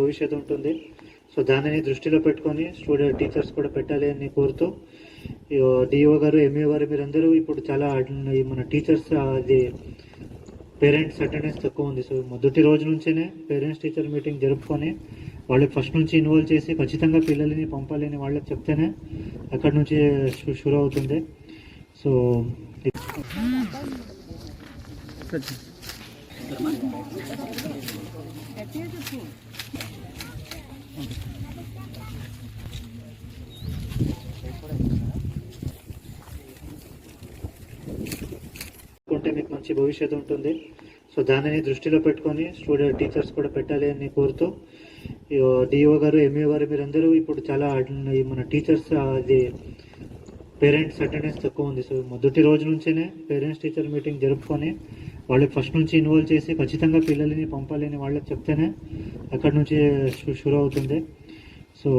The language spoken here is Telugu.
భవిష్యత్తు ఉంటుంది. సో దానిని దృష్టిలో పెట్టుకొని స్టూడెంట్ టీచర్స్ కూడా పెట్టాలి అని కోరుతూ డిఓ గారు ఎంఏ గారు మీరందరూ ఇప్పుడు చాలా మన టీచర్స్ అది పేరెంట్స్ అటెండెన్స్ తక్కువ ఉంది. సో మొదటి రోజు నుంచేనే పేరెంట్స్ టీచర్ మీటింగ్ జరుపుకొని వాళ్ళకి ఫస్ట్ నుంచి ఇన్వాల్వ్ చేసి ఖచ్చితంగా పిల్లల్ని పంపాలి అని వాళ్ళకి చెప్తేనే అక్కడ నుంచి షురు అవుతుంది. సో ఉంటే మీకు మంచి భవిష్యత్తు ఉంటుంది. సో దానిని దృష్టిలో పెట్టుకొని స్టూడెంట్ టీచర్స్ కూడా పెట్టాలి అని కోరుతూ డిఓ గారు ఎంఏ గారు మీరందరూ ఇప్పుడు చాలా మన టీచర్స్ అది పేరెంట్స్ అటెండెన్స్ తక్కువ ఉంది. సో మొదటి రోజు నుంచేనే పేరెంట్స్ టీచర్ మీటింగ్ జరుపుకొని వాళ్ళు ఫస్ట్ నుంచి ఇన్వాల్వ్ చేసి ఖచ్చితంగా పిల్లల్ని పంపాలి అని వాళ్ళకి చెప్తేనే అక్కడ నుంచి షు- షురు అవుతుంది సో